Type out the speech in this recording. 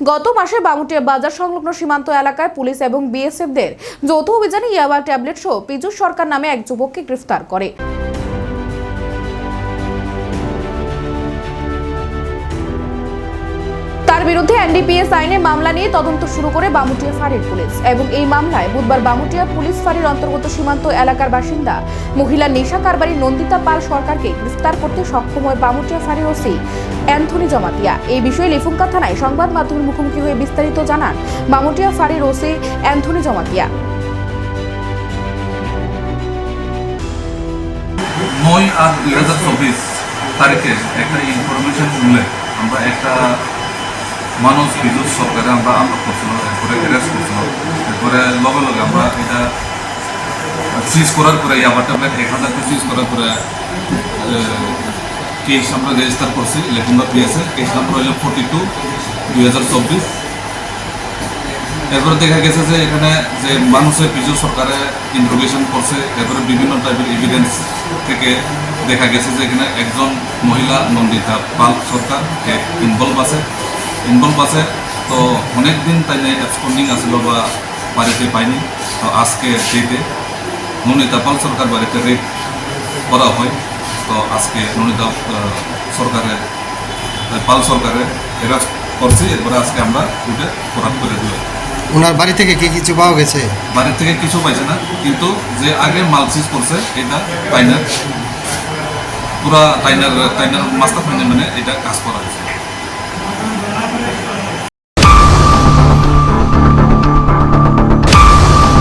গত মাসে বামুটিয়া বাজার সংলগ্ন সীমান্ত এলাকায় পুলিশ এবং বিএসএফদের যৌথ অভিযানে ইয়াবা ট্যাবলেট সহ পিজু সরকার নামে এক যুবককে গ্রেফতার করে। বিরুদ্ধে এনডিপিএস আইনে মামলা নিয়ে তদন্ত শুরু করে বামুটিয়া ফাঁড়ির পুলিশ। এবং এই মামলায় বুধবার বামুটিয়া পুলিশ ফাঁড়ির অন্তর্গত সীমান্ত এলাকার বাসিন্দা মহিলা নেশা কারবারি নন্দিতা পাল সরকারকে গ্রেফতার করতে সক্ষম হয় বামুটিয়া ফাঁড়ির ওসি অ্যান্থনি জমাতিয়া। এই বিষয়ে লিফুঙ্কা থানায় সংবাদ মাধ্যমের মুখোমুখি হয়ে বিস্তারিত জানান বামুটিয়া ফাঁড়ির ওসি অ্যান্থনি জমাতিয়া। নয় আট দুই হাজার চব্বিশ তারিখে একটা ইনফরমেশন মূলে আমরা একটা মানুষ, বিদ্যুৎ সরকারে আমরা আটক করছিলাম এরপরে অ্যারেস্ট করছিলাম। এরপরে লগে লগে আমরা এটা সিজ করার পরে ইয়াবার ট্যাবলেট এক হাজারকে সিজ করার পরে কেস আমরা রেজিস্টার করছি, লেখুন্দা পিএসে কেস নাম্বার হইল ফোর্টি টু দুই হাজার চব্বিশ। এরপরে দেখা গেছে যে এখানে যে মানুষের বিজু সরকারে ইন্ট্রোগেশন করছে, এরপরে বিভিন্ন টাইপের এভিডেন্স থেকে দেখা গেছে যে এখানে একজন মহিলা, নন্দিতা পাল সরকার ইনভলভ আছে। ইনভলভ আছে। তো অনেক দিন তাই অ্যাবসকন্ডিং আসছিল বা বাড়িতে পাইনি। তো আজকে ডেটে নন্দিতা পাল সরকার বাড়িতে রেপ করা হয়। তো আজকে নন্দিতা আহ, সরকারের পাল সরকারের এরাস্ট করছি। এরপরে আজকে আমরা উঠে করাপ করে দিলাম ওনার বাড়ি থেকে কি কিছু পাওয়া গেছে? বাড়ির থেকে কিছু পাইছে না কিন্তু যে আগে মাল সিজ করছে এটা টাইনার। পুরা টাইনার টাইনার মাস্টার ফাইনার মানে এটা কাজ করা হয়েছে।